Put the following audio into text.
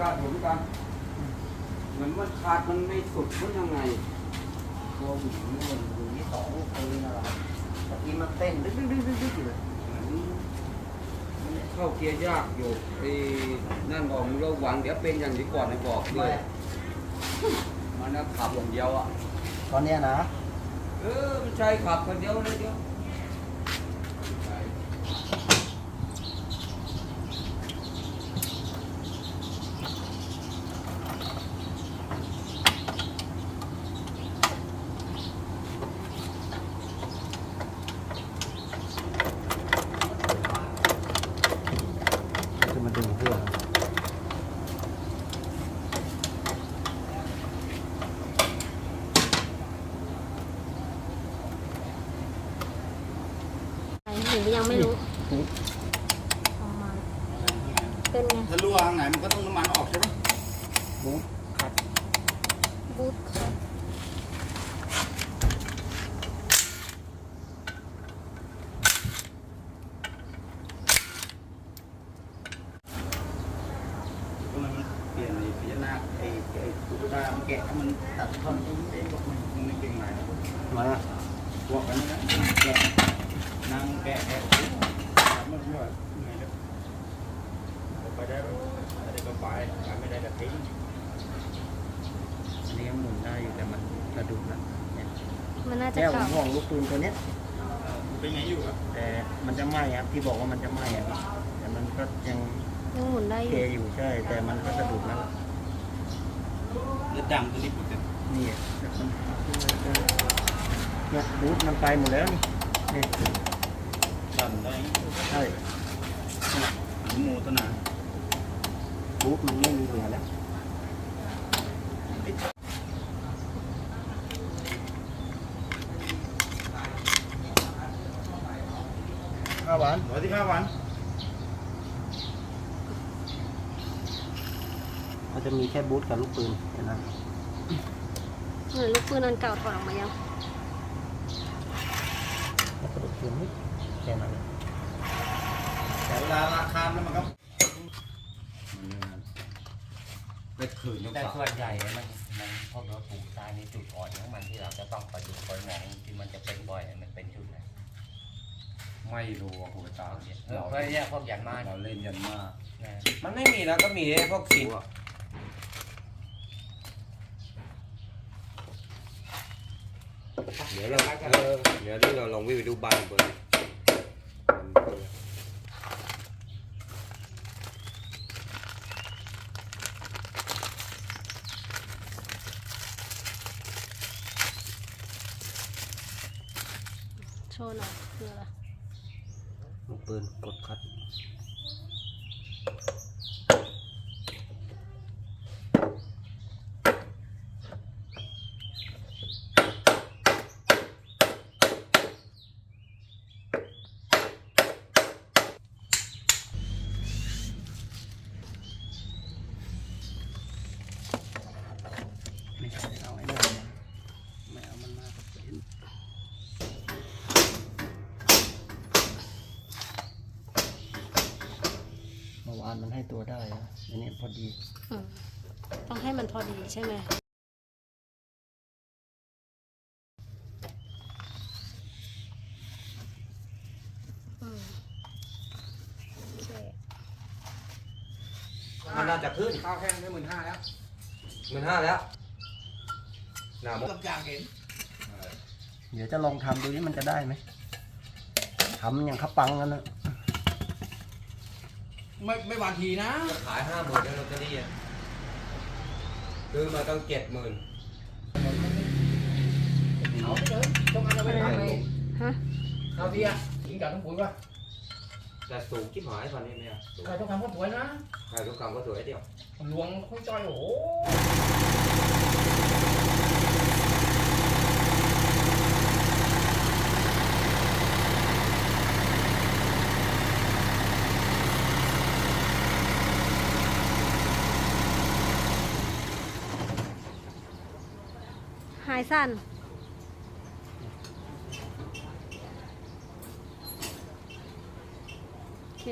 กาศผมกันเหมือนมันขาดมันไม่สุดมันยังไงตัวหญิงนี่มันอยู่ที่สองปืนอะไรตะกี้มันเต้นดึ๊กดึ๊กดึ๊กดึ๊กดึ๊กอยู่เลยเข้าเกียร์ยากอยู่ไอ้นั่นบอกมึงระวังเดี๋ยวเป็นอย่างที่ก่อนไอ้บอกด้วยมันนะขับอย่างเดียวอะตอนเนี้ยนะเออมันใช่ขับคนเดียวเลยเดียวใช่ จะมาดึงเพื่อ หนูยังไม่รู้เอามาเป็นไงถ้ารั่วทางไหนมันก็ต้องน้ำมันออกใช่ไหมบูทคัดบูทครับทำไมมันเปลี่ยนไอ้พญานาคไอ้ไอ้ตุ๊กตามันแกะให้มันตัดท่อนตรงนี้เองบอกมันมันไม่เก่งไหนมาอะบอกกันนะแกะ นางแกะแกะมันไม่ไหวเหนื่อยแล้วไปได้ไม่ได้ก็ไปไปไม่ได้ก็ทิ้งอันนี้หมุนได้อยู่แต่มันกระดุกแล้วเนี่ยมันน่าจะแก้วเก่าห่วงลูกปืนตัวเนี้ยเป็นไงอยู่อะแต่มันจะไหม้ครับที่บอกว่ามันจะไหม้อะแต่มันก็ยังยังหมุนได้อเคยู่อยู่ใช่ แต่มันก็กระดุกแล้วแล้วดังตัวนี้ปุ๊บเนี่ยนี่เนี่ยบูทมันไปหมดแล้วนี่ นี่ดันได้ใช่หมูตัวหนาบูทมันไม่มีเหลือแล้วข้าวหวานร้อยที่ห้าวันมันจะมีแค่บูทกับลูกปืนแค่นั้นเหมือนลูกปืนอันเก่าถอดออกมายังแล้วก็ลูกปืนนิดแค่นั้นแต่เวลาราคาแล้วมันก็ไปขืนยกแต่สาส่วนใหญ่มันมันพวกเราปลูกตายในจุดอ่อนของมันที่เราจะต้องประดิษฐ์คนมองที่มันจะเป็นบ่อยมันเป็นจุดไหนไม่รู้อะหัวตาเออเพราะเนี่ยพวกยันมาเราเล่นยันมากนะมันไม่มีนะก็มีไอ้พวกสิวอะเดี๋ยวเราเออเดี๋ยวที่เราลองวิ่งไปดูบ้านเบอร์ โชว์หน่อยคืออะไรลูกปืนกดคัด ไม่ใช่เอาไอ้นั่นมาไม่เอามันมากับปืนเมื่ อวานมันให้ตัวได้อะอันนี้พอดี อืมต้องให้มันพอดีใช่ไหมอืมโอเคมันน่าจะขึ้นข้าวแห้งได้หมื่นห้าแล้วหมื่นห้าแล้วหนากับยางเห็นเดี๋ยวจะลองทำดูนี่มันจะได้ไหมทำอย่างขับปังกันนะ ไม่ไม่หวานทีนะ ขายห้าหมื่นแล้วลอตเตอรี่อะซื้อมาต้องเจ็ดหมื่นเอาไปเลยต้องการเอาไปทำไมฮะ เอาทีอะกินกับทั้งปุ๋ยป่ะแต่สูงชิบหายตอนนี้เนี่ยสูงใครต้องทำก็สวยนะใครทุกคำก็สวยเดียว หลวงค่อยจอยโอ้โห หายสั้นโอเค